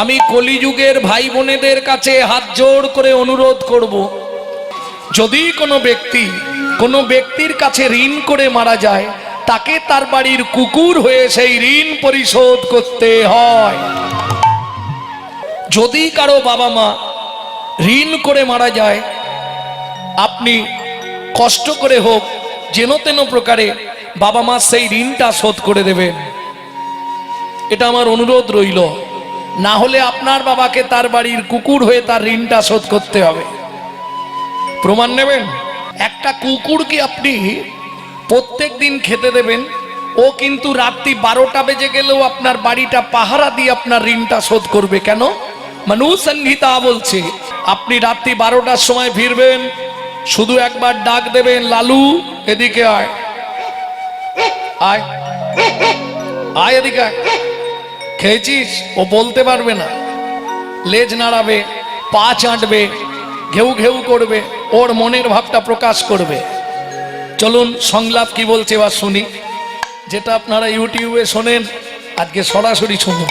আমি কলিযুগের ভাই বোনেদের কাছে হাত জোড় করে অনুরোধ করব, যদি কোনো ব্যক্তি কোনো ব্যক্তির কাছে ঋণ করে মারা যায়, তাকে তার বাড়ির কুকুর হয়ে সেই ঋণ পরিশোধ করতে হয়। যদি কারও বাবা মা ঋণ করে মারা যায়, আপনি কষ্ট করে হোক, যেন তেন প্রকারে বাবা মা সেই ঋণটা শোধ করে দেবেন। এটা আমার অনুরোধ রইল। না হলে আপনার বাবাকে তার বাড়ির কুকুর হয়ে তার ঋণটা শোধ করতে হবে। প্রমাণ নেবেন? একটা কুকুরকে আপনি প্রত্যেক দিন খেতে দেবেন? ও কিন্তু রাত্রি বারোটা বেজে গেলেও আপনার বাড়িটা পাহারা দিয়ে আপনার ঋণটা শোধ করবে কেন? মানুষ বলছে, আপনি রাত্রি বারোটার সময় ফিরবেন, শুধু একবার ডাক দেবেন, লালু, এদিকে আয়। আয়। আয়, এদিকে আয়। খেয়েছিস? ও বলতে পারবে না। লেজ নাড়াবে, পা চাটবে ঘেউ ঘেউ করবে, ওর মনের ভাবটা প্রকাশ করবে। চলুন, সংলাপ কি বলছে এবার শুনি। যেটা আপনারা ইউটিউবে শোনেন, আজকে সরাসরি শুনুন।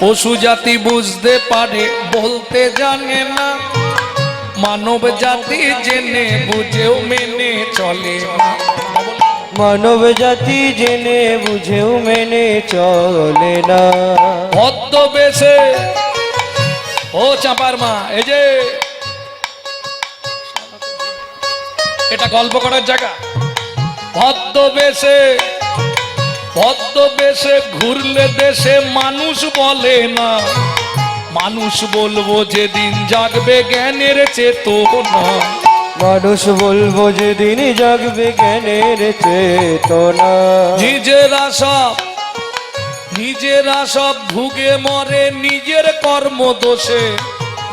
পশু জাতি বুঝতে পারে, বলতে জানে না। মানব জাতি জেনে, বুঝেও মেনে চলে। না মানব জাতি জেনে বুঝেও মেনে চলে না। ভদ্র বেশে ও চাপার মা, এই যে। এটা গল্প করার জায়গা। ভদ্র বেশে ভদ্র বেশে ঘুরলে দেশে মানুষ বলে না। মানুষ বলব যেদিন জাগবে জ্ঞানের চেতনা। মানুষ বলব যে দিন জাগবে জ্ঞানের চেতনা। নিজেরা সব নিজেরা সব ভুগে মরে নিজের কর্ম দোষে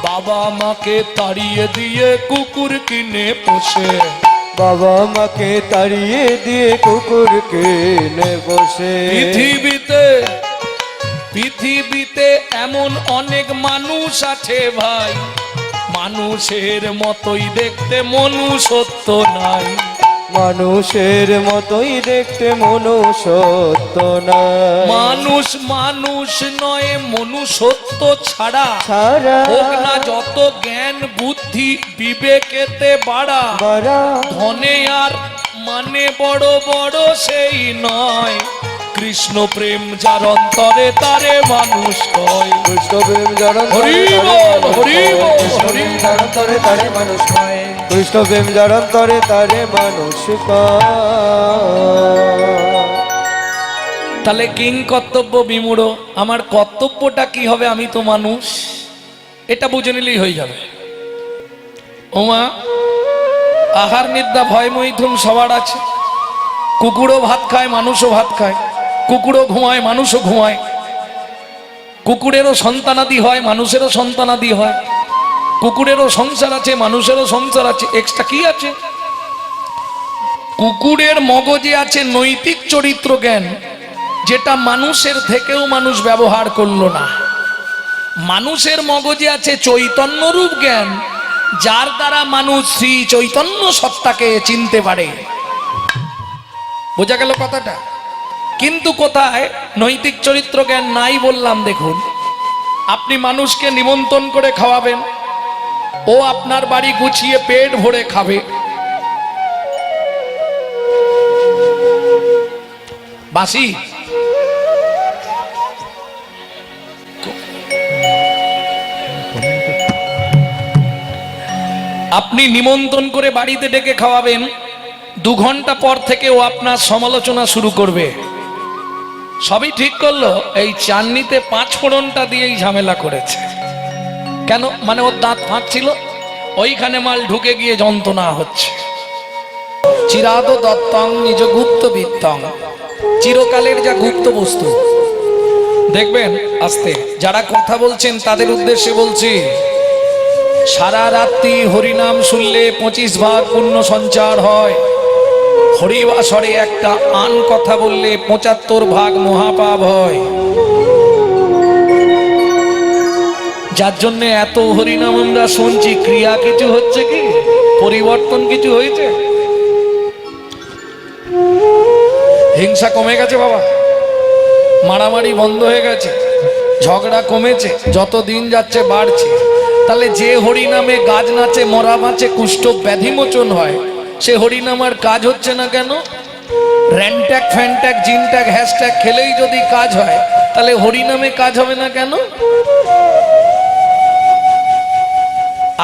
বাবা মাকে তাড়িয়ে দিয়ে কুকুর কিনে পোষে। বাবা মাকে তাড়িয়ে দিয়ে কুকুরকে নে বসে পৃথিবীতে পৃথিবীতে এমন অনেক মানুষ আছে ভাই। মানুষের মতোই দেখতে মনুষ্যত্ব নাই। মানুষের মতোই দেখতে মনুষ্যত্ব না মানুষ মানুষ নয় মনুষ্যত্ব ছাড়া। ছাড়া। হোক না যত জ্ঞান বুদ্ধি বিবেকেতে বাড়া। বাড়া। ধনে আর মানে বড় বড় সেই নয়। কৃষ্ণ প্রেম যার অন্তরে তারে মানুষ কয় কৃষ্ণ প্রেম জানন হরি বল, হরি বল, হরি বল। জানন্তরে তারে মানুষ কয় কৃষ্ণ প্রেম জানন্তরে তারে মানুষ কয় তাহলে কিং কর্তব্য বিমূঢ় আমার কর্তব্যটা কি হবে আমি তো মানুষ? এটা বুঝে নিলেই হয়ে যাবে। ওমা আহার নিদ্রা ভয় মৈথুন সবার আছে। কুকুরও ভাত খায় মানুষও ভাত খায়। কুকুরও ঘুমায়, মানুষও ঘুমায়। কুকুরেরও সন্তানাদি হয়, মানুষেরও সন্তানাদি হয়। কুকুরেরও সংসার আছে, মানুষেরও সংসার আছে এক্সট্রা কি আছে? কুকুরের মগজে আছে নৈতিক চরিত্র জ্ঞান, যেটা মানুষের থেকেও মানুষ ব্যবহার করল না। মানুষের মগজে আছে চৈতন্যরূপ জ্ঞান, যার দ্বারা মানুষ শ্রী চৈতন্য সত্তাকে চিনতে পারে। বোঝা গেল কথাটা? কিন্তু কোথায়? নৈতিক চরিত্র জ্ঞান নাই বললাম দেখুন। আপনি মানুষকে নিমন্ত্রণ করে খাওয়াবেন। ও আপনার বাড়ি গুছিয়ে পেট ভরে খাবে। বাসি। আপনি নিমন্ত্রণ করে বাড়িতে ডেকে খাওয়াবেন। দু ঘণ্টা পর থেকে ও আপনার সমালোচনা শুরু করবে। সবই ঠিক করল, এই চাননিতে পাঁচ ফোড়নটা দিয়েই ঝামেলা করেছে। কেন? মানে ওর দাঁত ফাঁকছিল ওইখানে মাল ঢুকে গিয়ে যন্ত্রণা হচ্ছে। চিরাদ দত্তং নিজ গুপ্ত বিত্তং। চিরকালের যা গুপ্ত বস্তু। দেখবেন, আস্তে, যারা কথা বলছেন তাদের উদ্দেশ্যে বলছি, সারা রাত্রি হরিনাম শুনলে পঁচিশ ভাগ পুণ্য সঞ্চার হয়। হরিবাসরে একটা আন কথা বললে পঁচাত্তর ভাগ মহাপাপ হয়। যার জন্য এত হরিনাম আমরা শুনছি, ক্রিয়া কিছু হচ্ছে কি? পরিবর্তন কিছু হয়েছে? হিংসা কমে গেছে বাবা। মারামারি বন্ধ হয়ে গেছে। ঝগড়া কমেছে। যত দিন যাচ্ছে বাড়ছে। তাহলে যে হরিনামে গাছ নাচে, মরা বাঁচে, কুষ্ঠ ব্যাধি মোচন হয় সে হরিনামার কাজ হচ্ছে না কেন? র্যানট্যাক ফ্যানট্যাক জিনট্যাক হ্যাশট্যাগ খেলেই যদি কাজ হয়, তাহলে হরিনামে কাজ হবে না কেন?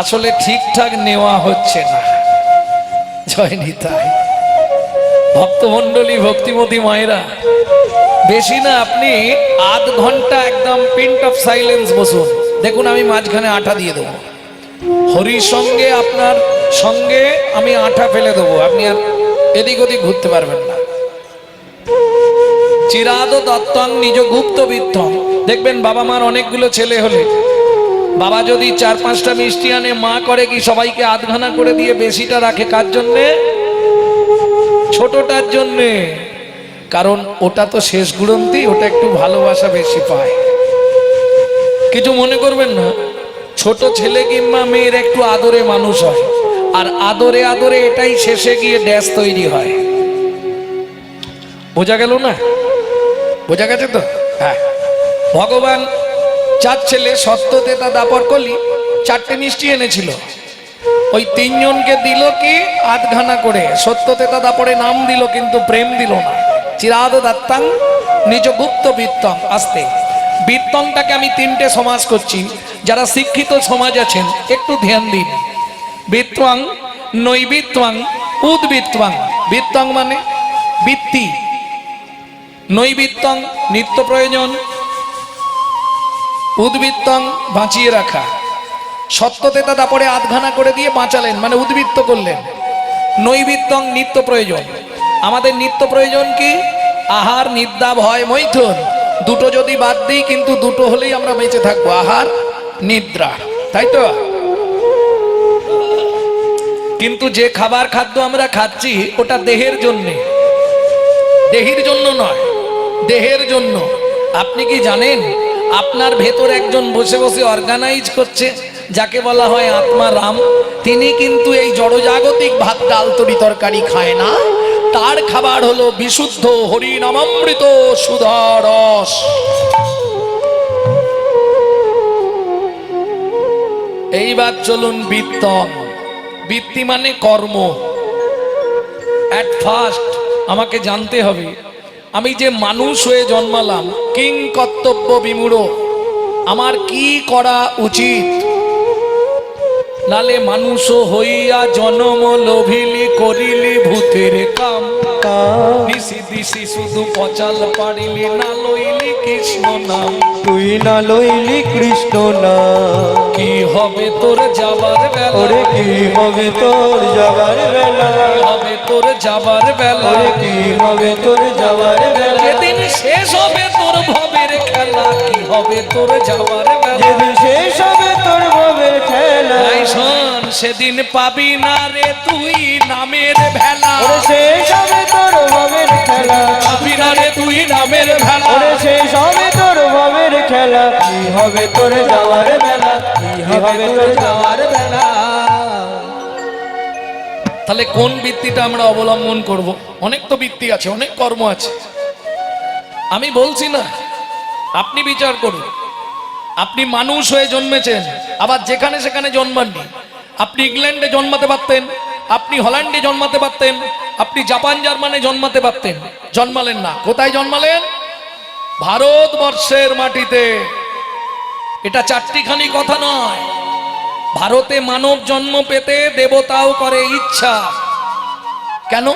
আসলে ঠিকঠাক নেওয়া হচ্ছে না। জয় নিতাই ভক্তমণ্ডলী, ভক্তিমতী মায়েরা, বেশি না, আপনি আধ ঘণ্টা একদম পিন্ট অফ সাইলেন্স বসুন। দেখুন, আমি মাঝখানে আঠা দিয়ে দেবো। হরির সঙ্গে আপনার সঙ্গে আমি আঠা ফেলে দেবো। আপনি আর এদিক ওদিক ঘুরতে পারবেন না। চিরাদ দত্তং নিজ গুপ্ত বিত্তং দেখবেন বাবা মার অনেকগুলো ছেলে হলে। বাবা যদি চার পাঁচটা মিষ্টি আনে, মা করে কি সবাইকে আধঘানা করে দিয়ে বেশিটা রাখে? কার জন্যে? ছোটটার জন্যে। কারণ ওটা তো শেষ গুড়ন্তি, ওটা একটু ভালোবাসা বেশি পায়। কিছু মনে করবেন না? ছোট ছেলে কিংবা মেয়ের একটু আদরে মানুষ হয়। আর আদরে আদরে এটাই শেষে গিয়ে ড্যাশ তৈরি হয়। বোঝা গেল না? বোঝা গেছে তো? হ্যাঁ। ভগবান চার ছেলে সত্যতেতা দাপর কলি চারটে মিষ্টি এনেছিল। ওই তিনজনকে দিল কি? আধঘানা করে। সত্যতেতা দাপরে নাম দিল কিন্তু প্রেম দিল না। চিরাদ দাত্তাং নিজ গুপ্ত বৃত্তং আসতে। বৃত্তংটাকে আমি তিনটে সমাজ করছি। যারা শিক্ষিত সমাজ আছেন, একটু ধ্যান দিন। বৃত্তাং নৈবৃত্তাং উদ্বৃত্তাং বৃত্তাং মানে বৃত্তি। নৈবৃত্তং নিত্য প্রয়োজন। উদ্বৃত্তং বাঁচিয়ে রাখা। সত্যতেতা তারপরে আধঘানা করে দিয়ে বাঁচালেন মানে উদ্বৃত্ত করলেন। নৈবৃত্তং নিত্য প্রয়োজন। আমাদের নিত্য প্রয়োজন কি? আহার, নিদ্রা, ভয়, মৈথুন। দুটো যদি বাদ দিই, কিন্তু দুটো হলেই আমরা বেঁচে থাকব। আহার, নিদ্রা, তাই তো? কিন্তু যে খাবার খাদ্য আমরা খাচ্ছি, ওটা দেহের জন্যে। দেহের জন্য নয়, দেহের জন্য। আপনি কি জানেন, আপনার ভেতর একজন বসে বসে অর্গানাইজ করছে, যাকে বলা হয় আত্মা রাম। তিনি কিন্তু এই জড়জাগতিক ভাত, ডাল, তরি তরকারি খায় না। তার খাবার হলো বিশুদ্ধ হরিনামামৃত সুধারস এইবার চলুন বৃত্তম বৃত্তি মানে কর্ম। অ্যাট ফার্স্ট আমাকে জানতে হবে, আমি যে মানুষ হয়ে জন্মালাম, কিং কর্তব্য বিমূঢ়। আমার কি করা উচিত? নালে মানুষ হইয়া জনম লোভিলি করিলি ভূতের কাম। দিশি দিশি শুধু পচাল পারিলি না লইলি কৃষ্ণ নাম। তুই না লইলি কৃষ্ণ না কি হবে তোর যাবার বেলা? ওরে কি হবে তোর যাবার বেলা? হবে তোর যাবার বেলা? ওরে কি হবে তোর যাবার বেলা? যেদিন শেষ হবে তোর ভবের খেলা কি হবে তোর যাবার বেলা? যেদিন শেষ হবে শোন সেদিন পাবি না রে তুই নামের ভেলা। ওরে শেষ হবে তোর ভবের খেলা। পাবি না রে তুই নামের ভেলা। ওরে শেষ হবে তোর ভবের খেলা। কি হবে তোর যাওয়ার বেলা? কি হবে তোর যাওয়ার বেলা? তাহলে কোন বৃত্তিটা আমরা অবলম্বন করব? অনেক তো বৃত্তি আছে অনেক কর্ম আছে। আমি বলছি না আপনি বিচার করুন। আপনি মানুষ হয়ে জন্মেছেন, আবার যেখানে সেখানে জন্মাননি। আপনি ইংল্যান্ডে জন্মাতে পারতেন, আপনি হল্যান্ডে জন্মাতে পারতেন, আপনি জাপান, জার্মানে জন্মাতে পারতেন। জন্মালেন না। কোথায় জন্মালেন? ভারতবর্ষের মাটিতে। এটা চারটিখানি কথা নয়। ভারতে মানব জন্ম পেতে দেবতাও করে ইচ্ছা। কেন?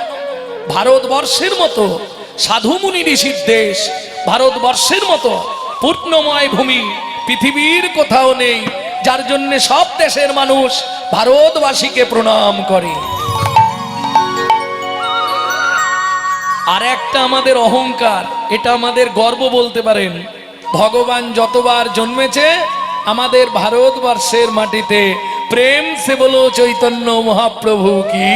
ভারতবর্ষের মতো সাধুমুনি ঋষির দেশ, ভারতবর্ষের মতো পূর্ণময় ভূমি পৃথিবীর কোথাও নেই যার জন্য সব দেশের মানুষ ভারতবাসীকে প্রণাম করে। আর একটা আমাদের অহংকার এটা আমাদের গর্ব বলতে পারেন। ভগবান যতবার জন্মেছে আমাদের ভারতবর্ষের মাটিতে প্রেম সে বলো চৈতন্য মহাপ্রভু কি।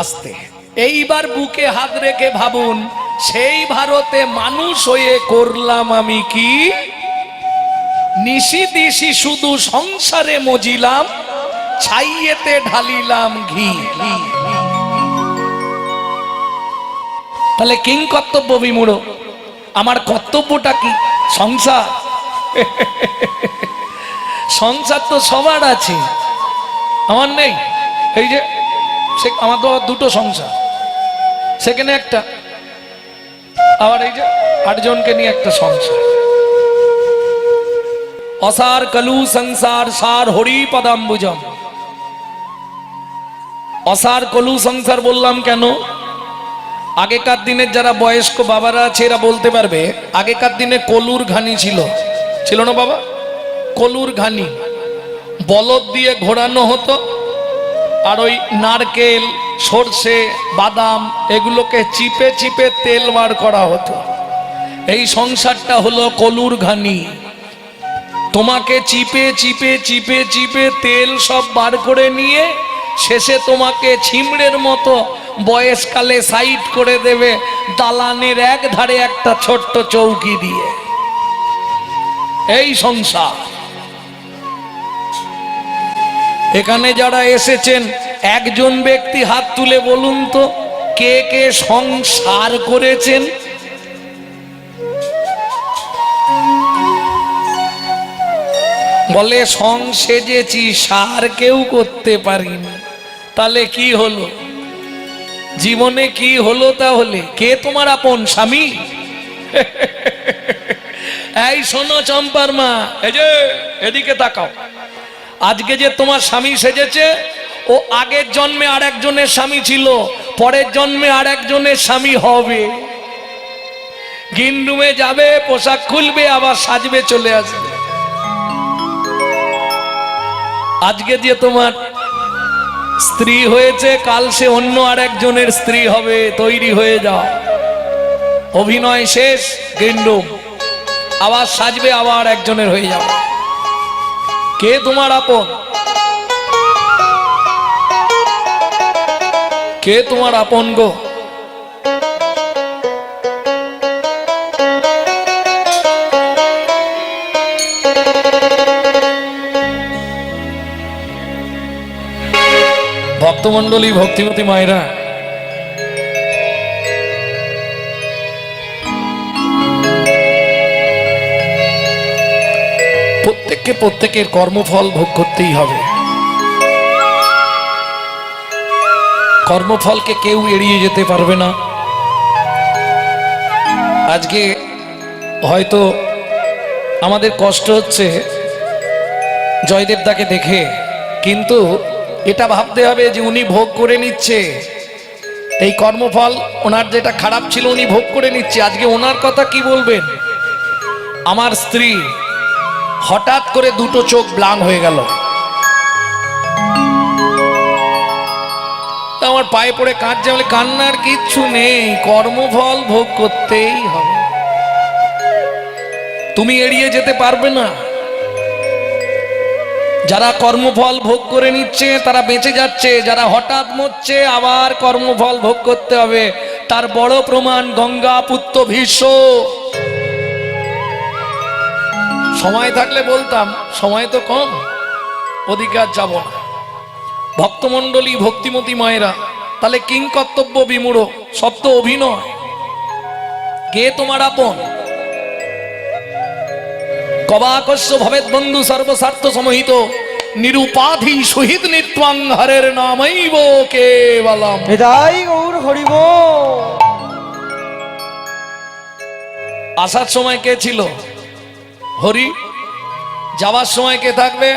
আসতে এইবার বুকে হাত রেখে ভাবুন সেই ভারতে মানুষ হয়ে করলাম আমি কি? নিশি দিশি শুধু সংসারে মজিলাম, ছাইয়েতে ঢালিলাম ঘি। তাহলে কিং কর্তব্য বিমূঢ়। আমার কর্তব্যটা কি? সংসার। সংসার তো সবার আছে। আমার নেই। এই যে, সে আমার তো দুটো সংসার। সেখানে একটা আবার এই যে আটজনকে নিয়ে একটা সংসার। অসার কলু সংসার সার হরি পদাম বুঝম অসার কলু সংসার বললাম কেন? আগেকার দিনের যারা বয়স্ক বাবারা আছে, এরা বলতে পারবে, আগেকার দিনে কলুর ঘানি ছিল। ছিল না বাবা? কলুর ঘানি। বলদ দিয়ে ঘোরানো হতো, আর ওই নারকেল সর্ষে, বাদাম, এগুলোকে চিপে চিপে তেল বার করা হতো। এই সংসারটা হলো কলুর ঘানি। তোমাকে চিপে চিপে চিপে চিপে তেল সব বার করে নিয়ে শেষে তোমাকে ছিমড়ের মতো বয়সকালে সাইড করে দেবে দালানের এক ধারে একটা ছোট্ট চৌকি দিয়ে। এই সংসার। এখানে যারা এসেছেন একজন ব্যক্তি হাত তুলে বলুন তো, কে কে সংসার করেছেন? বলে, সং সেজেছি, সার কেউ করতে পারিনি। তাহলে কি হলো? জীবনে কি হলো তাহলে? কে তোমার আপন, স্বামী? এই শোনো চম্পার মা, এই যে, এদিকে তাকাও। আজকে যে তোমার স্বামী সেজেছে ও আগের জন্মে আর একজনের স্বামী ছিল, পরের জন্মে আর একজনের স্বামী হবে। গিন্ডুমে যাবে, পোশাক খুলবে, আবার সাজবে, চলে আসবে। আজকে যে তোমার স্ত্রী হয়েছে, কাল সে অন্য আর একজনের স্ত্রী হবে, তৈরি হয়ে যাও। অভিনয় শেষ, গিন্ডুম। আবার সাজবে, আবার একজনের হয়ে যাবে। কে তোমার আপন? কে তোমার আপন গো? ভক্তমন্ডলী ভক্তিমতী মায়েরা প্রত্যেককে প্রত্যেকের কর্মফল ভোগ করতেই হবে। কর্মফলকে কেউ এড়িয়ে যেতে পারবে না। আজকে হয়তো আমাদের কষ্ট হচ্ছে জয়দেবদাকে দেখে, কিন্তু এটা ভাবতে হবে যে উনি ভোগ করে নিচ্ছে। এই কর্মফল ওনার যেটা খারাপ ছিল উনি ভোগ করে নিচ্ছে। আজকে ওনার কথা কি বলবেন? আমার স্ত্রী হঠাৎ করে দুটো চোখ ব্লাং হয়ে গেল। আমার পায়ে পড়ে কাঁদছে, বলে কান্নার কিচ্ছু নেই, কর্মফল ভোগ করতেই হবে। তুমি এড়িয়ে যেতে পারবে না। যারা কর্মফল ভোগ করে নিচ্ছে, তারা বেঁচে যাচ্ছে, যারা হঠাৎ মরছে, আবার কর্মফল ভোগ করতে হবে। তার বড় প্রমাণ, গঙ্গা পুত্র ভীষ্ম। সময় থাকলে বলতাম, সময় তো কম অধিকার যাব না। ভক্তমণ্ডলী ভক্তিমতী মায়েরা তাহলে কিং কর্তব্য বিমূঢ় সব তো অভিনয়। কে তোমার আপন? কবাকস্য ভবেদ বন্ধু সর্বস্বার্থ সমহিত নিরুপাধি শহীদ নিত্বাং হরের নামৈব কেবলম। হৃদয় গৌর হরিব। আসার সময় কে ছিল? হরি? যাওয়ার সময় কে থাকবে?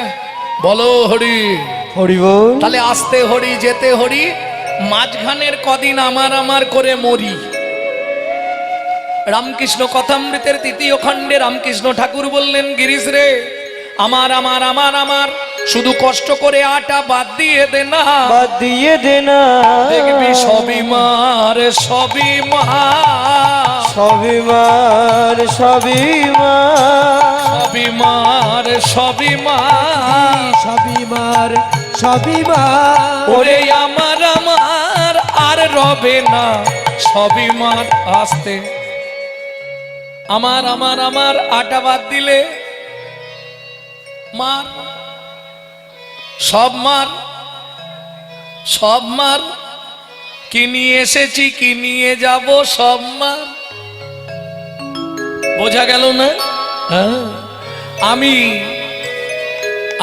বলো হরি। হরিব তাহলে আসতে হরি যেতে হরি মাঝখানের কদিন আমার আমার করে মরি। রামকৃষ্ণ কথামৃতের তৃতীয় খণ্ডে রামকৃষ্ণ ঠাকুর বললেন গিরিশ রে আমার আমার আমার আমার শুধু কষ্ট করে আটা বাদ দিয়ে দে না। বাদ দিয়ে দে না। দেখবি সবই মার সবই মা সবই মার সবই মার। সবই মার সবই মা সবই মার। সবই মার ওরে আমার আমার, আর রবে না। সবই মার আসতে। আমার আমার আমার আটা বাদ দিলে মার। সব মার সব মার। কি নিয়ে এসেছি, কি নিয়ে যাব, সব মা বোঝা গেল না? হ্যাঁ। আমি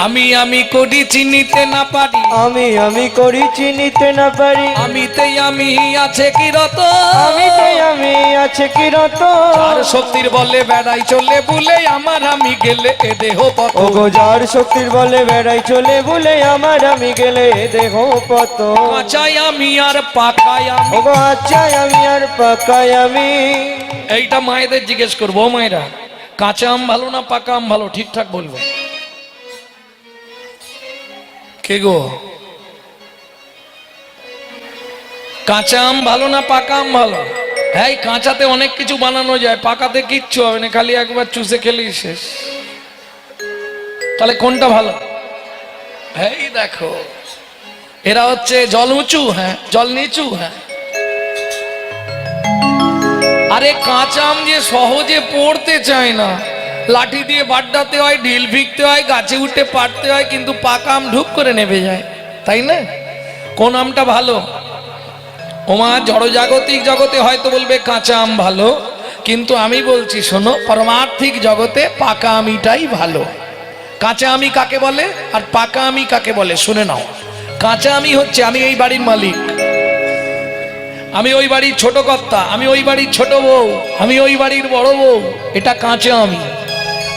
আমি আমি করি চিনিতে না পারি। আমি আমি করি চিনিতে না পারি। আমিতেই আমি আছে কি রত? আমি আমি আছে কি রত? আর শক্তির বলে বেড়াই চলে বুলে আমার আমি গেলে এ দেহ পত। ও গো যার শক্তির বলে বেড়াই চলে বলে আমার আমি গেলে এ দেহ পত। কাঁচাই আমি আর পাকাই আমি। ও গো আচ্ছা আমি আর পাকাই আমি। এইটা মায়েদের জিজ্ঞেস করব মায়েরা কাঁচা আম ভালো না পাকা আম ভালো? ঠিকঠাক বলব। কে গো? কাঁচা আম ভালো না পাকা আম ভালো? হ্যাঁ কাঁচাতে অনেক কিছু বানানো যায়, পাকাতে কিচ্ছু হবে না, খালি একবার চুষে খেলেই শেষ। তাহলে কোনটা ভালো? এই দেখো, এরা হচ্ছে জল উঁচু হ্যাঁ জল নিচু হ্যাঁ। আরে কাঁচা আম যে সহজে পড়তে চায় না। লাঠি দিয়ে বাড্ডাতে হয়, ঢিল ফিকতে হয়, গাছে উঠে পাড়তে হয়, কিন্তু পাকা আম ঢুক করে নেবে যায়। তাই না? কোন আমটা ভালো? ওমা, জড়জাগতিক জগতে হয়তো বলবে কাঁচা আম ভালো, কিন্তু আমি বলছি, শোনো, পরমার্থিক জগতে পাকা আমিটাই ভালো। কাঁচা আমি কাকে বলে? আর পাকা আমি কাকে বলে? শুনে নাও। কাঁচা আমি হচ্ছে, আমি এই বাড়ির মালিক। আমি ওই বাড়ির ছোট কর্তা, আমি ওই বাড়ির ছোট বউ, আমি ওই বাড়ির বড় বউ, এটা কাঁচা আমি।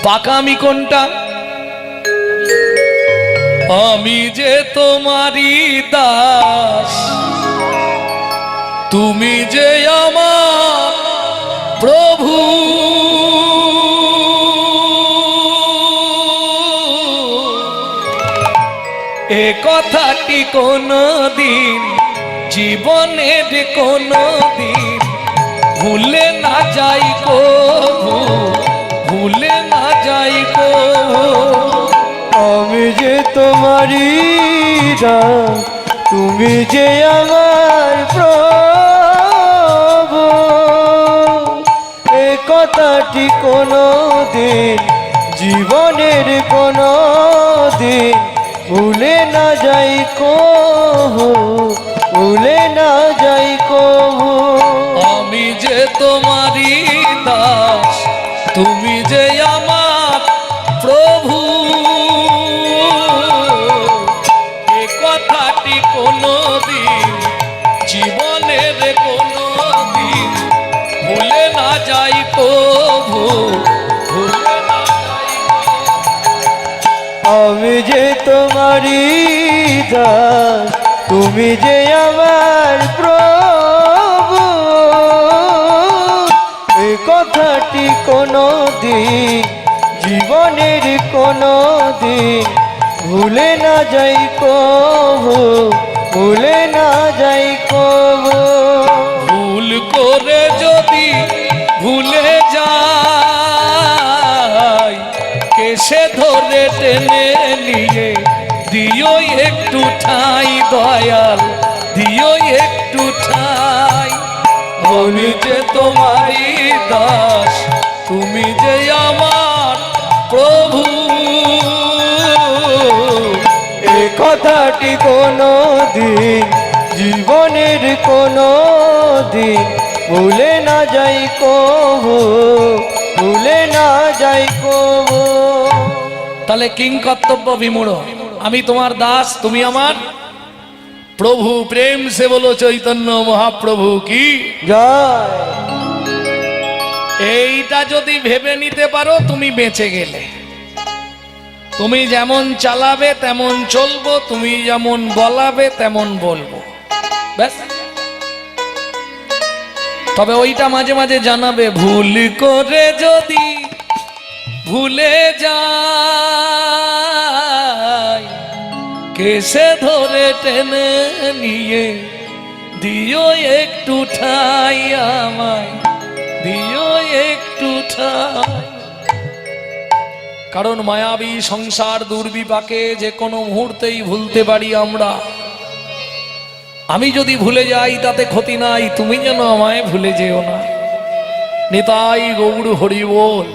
পাকা আমি কোনটা? আমি যে তোমারই দাস, তুমি যে আমার প্রভু। এ কথাটি কোনো দিন জীবনের কোনো দিন ভুলে না যাই কভু ভুলে না যাই আমি যে তোমারই তুমি যে আমার প্রভু। এ কথাটি কোনো দিন জীবনের কোনো দিন ভুলে না যাই কহু ভুলে না যাই কহু। আমি যে তোমারই দাস তুমি যে দাস তুমি যে আমার প্রভু, এ কথাটি কোনো দিন জীবনের কোনো দিন ভুলে না যাই কবু, ভুলে না যাই কবু। ভুল করে যদি ভুলে যাই, কেসে ধরে টেনে নিয়ে দিও একটু ঠাই, দয়াল দিও একটু ঠাই। আমি যে তোমারই দাস, তুমি যে আমার প্রভু। এ কথাটি কোনো দিন জীবনের কোনো দিন ভুলে না যাই কবু, ভুলে না যাই কবু। তাহলে কিং কর্তব্য বিমূঢ় আমি তোমার দাস তুমি আমার। প্রভু প্রেম সে বলো চৈতন্য মহাপ্রভু কি? এইটা যদি ভেবে নিতে পারো তুমি বেঁচে গেলে। তুমি যেমন চালাবে তেমন চলবো। তুমি যেমন বলাবে তেমন বলব। ব্যাস। তবে ওইটা মাঝে মাঝে জানাবে ভুল করে যদি ভুলে যাই কেসে ধরে টেনে নিয়ে, দিও একটু ঠাই আমায়, দিও একটু ঠাই। কারণ মায়াবী সংসার দুর্বিপাকে যে কোনো মুহূর্তেই ভুলতে পারি আমরা। আমি যদি ভুলে যাই, তাতে ক্ষতি নাই, তুমি যেন আমায় ভুলে যেও না। নিতাই গৌর হরি বল